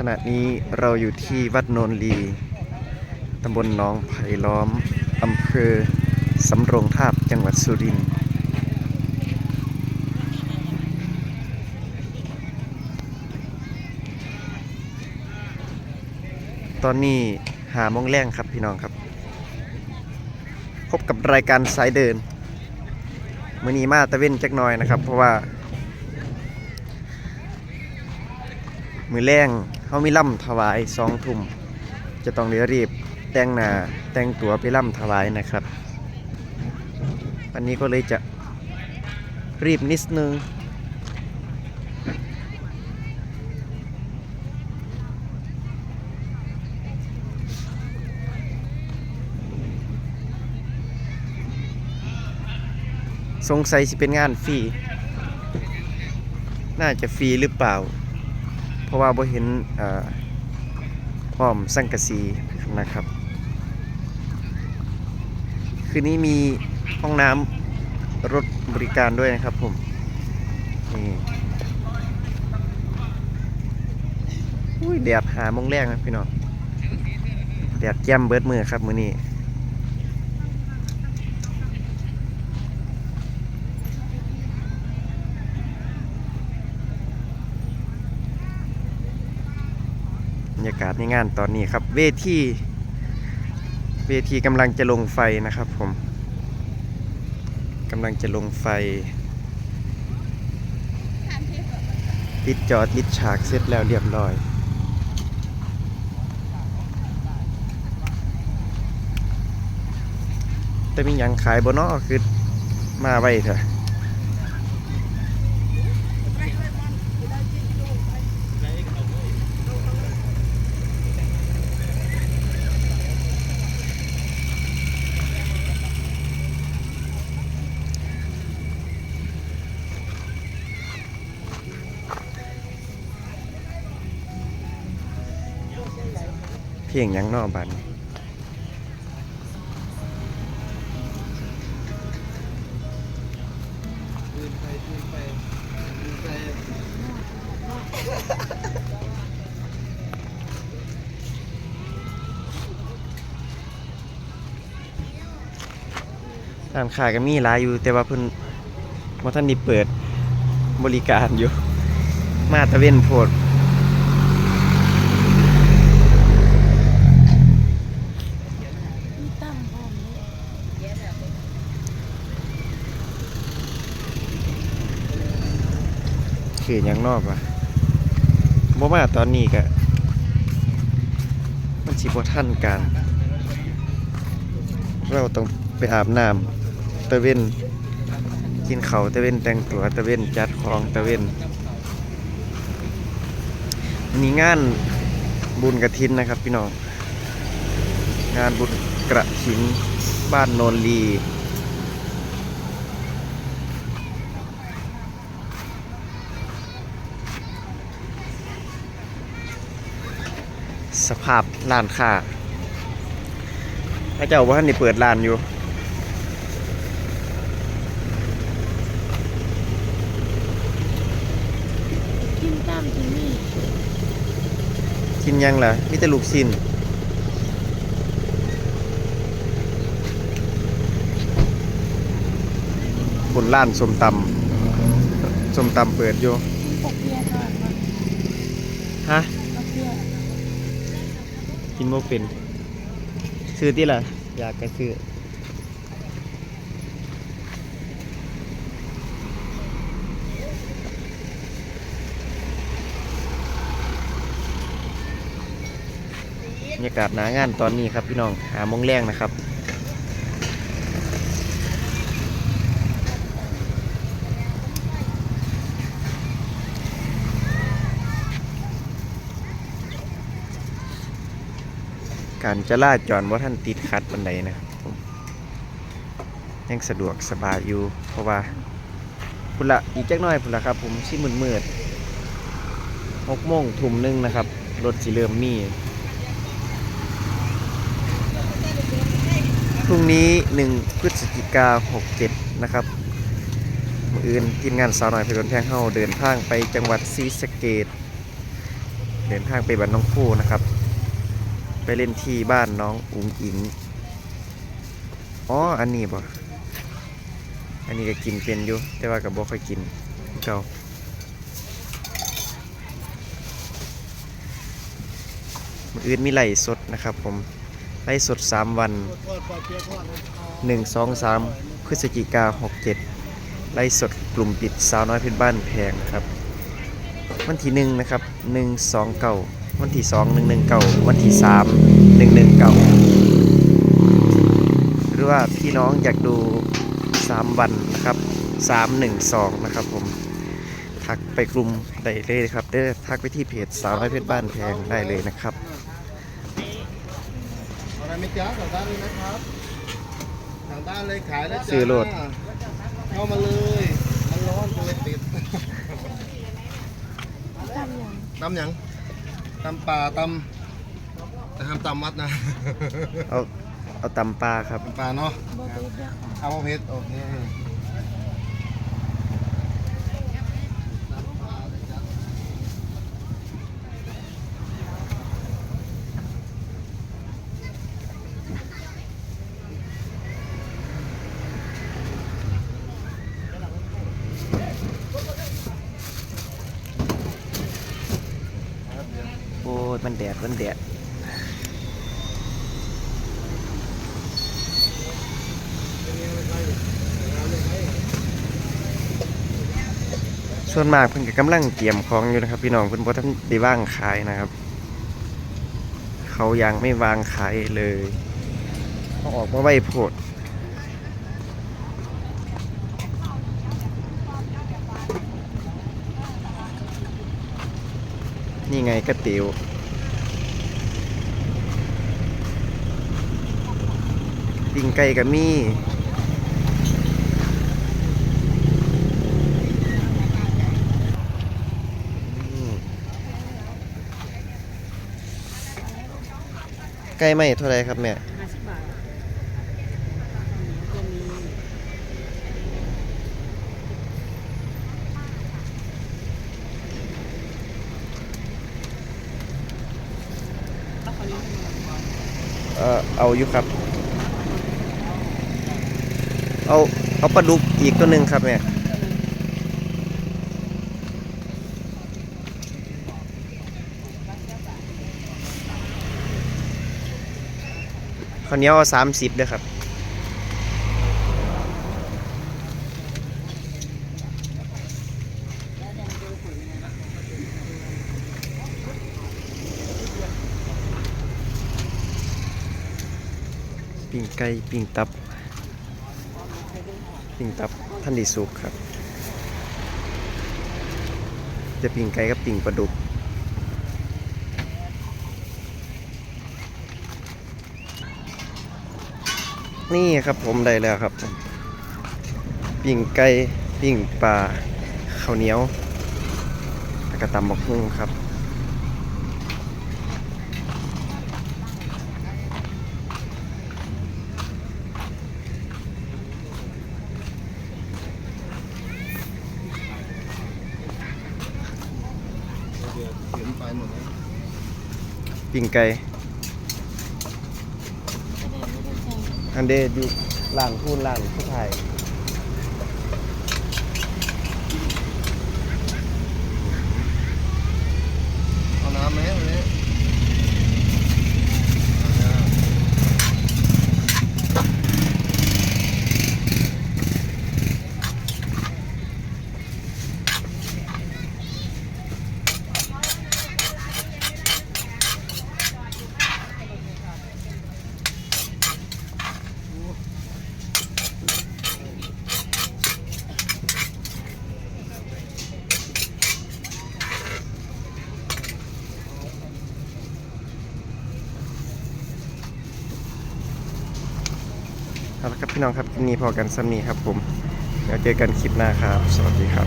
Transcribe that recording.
ขณะนี้เราอยู่ที่วัดโนนลีตำบลหนองไผ่ล้อมอำเภอสำโรงทาบจังหวัดสุรินทร์ตอนนี้หาโมงแรงครับพี่น้องครับ พบกับรายการสายเดินมือนี้มาตะเว้นจักหน่อยนะครับ เพราะว่า มือแรง เขามีล่ำถวายสองทุ่มจะต้องเรียรีบแต่งหน้าแต่งตัวไปล่ำถวายนะครับ วันนี้ก็เลยจะรีบนิดนึงสงสัยสิเป็นงานฟรี น่าจะฟรีหรือเปล่า เพราะว่าบ่เห็นเอ่อพร้อมสังกะสีนะครับ คืนนี้มีห้องน้ำรถบริการด้วยนะครับผมนี่อุ้ยแดดหามงแรกนะพี่น้องแดดแจ่มเบิดมือครับมือนี้ บรรยากาศในงานตอนนี้ครับ เวทีเวทีกำลังจะลงไฟนะครับผมกำลังจะลงไฟ ติดจอติดฉากเสร็จแล้วเรียบร้อย แต่มีหยังขายบนนอคือมาไว้เถอะ พียงยังนอบันร้านค้าก็มีหลายอยู่ แต่ว่าเพิ่นบ่ทันได้เปิดบริการอยู่ มาตะเวนโพด มีตั้งพร้อมเลย คือหยังนอกวะบ่มาตอนนี้ก็มันสิบ่ทันการ เราต้องไปอาบน้ำตะเวนกินเขาตะเวนแต่งตัวตะเวนจัดของตะเวนวันนี้งานบุญกระถินนะครับพี่น้อง งานบุญกระถินบ้านโนนลี สภาพร้านค้าพระเจ้าว่าท่านได้เปิดร้านอยู่ กินตามที่นี่กินยังล่ะมีแต่ลูกชิ้นบนร้านส้มตำส้มตำเปิดอยู่กินปกเบียร์ก่อนก่อนฮะปกเบียร์ กินโมเป็นซื้อที่ล่ะ อยากก็ซื้อบรรยากาศหนางานตอนนี้ครับพี่น้องหาโมงแรงนะครับ การจะลาจอดว่าท่านติดขัดบันไดนะครับผมยังสะดวกสบายอยู่ เพราะว่าพุ่นละอีกจักหน้อยพุ่นละครับ ผมชิมืดมืดหกโมงทุ่มหนึงนะครับ รถสิเริ่มมีพรุ่งนี้ 1 พฤศจิกา67 นะครับมืออื่นทีมงานสาวหน่อยเพลินแพงเฮาเดินทางไปจังหวัดศรีสะเกดเดินทางไปบ้านน้องคู่นะครับ ไปเล่นที่บ้านน้องอุ๋งอิงอ๋ออันนี้บ่อันนี้ก็กินเป็นอยู่ แต่ว่าก็บ่ค่อยกินเก่าอื่นมีไหลสดนะครับผมไล่สด 3 วัน 1 2 3พฤศจิกา67 ไล่สดกลุ่มปิดสาวน้อยเพชรบ้านแพงครับ วันที่หนึ่งนะครับหนึ่งสองเก่า วันที่สองหนึ่งหนึ่งเก่าวันที่สามหนึ่งหนึ่งเก่าหรือว่าพี่น้องอยากดูสามวันนะครับสามหนึ่งสองนะครับผมทักไปกลุ่มได้เลยครับเด้อทักไปที่เพจสาวน้อยเพชรบ้านแพงได้เลยนะครับอะไรไม่จ้าสั่งด้านเลยนะครับสั่งด้านเลยขายแล้วจ้าซื้อโหลดเข้ามาเลยมันร้อนก็เลยติดตำอย่าง ตำหยังตำป่าตำแต่ห้ามตำมัดนะ เอาเอาตำปลาครับ ตำป่าเนาะบ่เป็นเด้อค่ะเอาเพชรโอเคครับเดี๋ยว โอ้ยมัน แดดมันแดดส่วนมากเพิ่นก็กำลังเตรียมของอยู่นะครับ พี่น้องเพิ่นบ่ทันได้วางขายนะครับ เขายังไม่วางขายเลยเขาออกมาไว้โพดนี่ไงกระติว ปิ้งไก่กับมี่ไก่ไม่เท่าไรครับแม่เอาอยู่ครับ เอาเอาปลาดุกอีกตัวหนึ่งครับเนี่ยข้าวเหนียวเอาสามสิบด้วยครับปิ้งไก่ปิ้งตับ ปิ้งตับท่านดีสุกครับ จะปิ้งไก่กับปิ้งปลาดุกนี่ครับผมได้แล้วครับ ปิ้งไก่ปิ้งปลาข้าวเหนียวแล้วก็ตำบักหุ่งครับ เดี๋ยวเขียนไปหมดแล้ว ปิ่งไก่อันเดดอยู่ล่างพูนล่างผู้ไทย เอาน้ำไหมวันนี้ เอาละครับพี่น้องครับคลิปนี้พอกันซ้ำนี้ครับผมแล้วเจอกันคลิปหน้าครับ สวัสดีครับ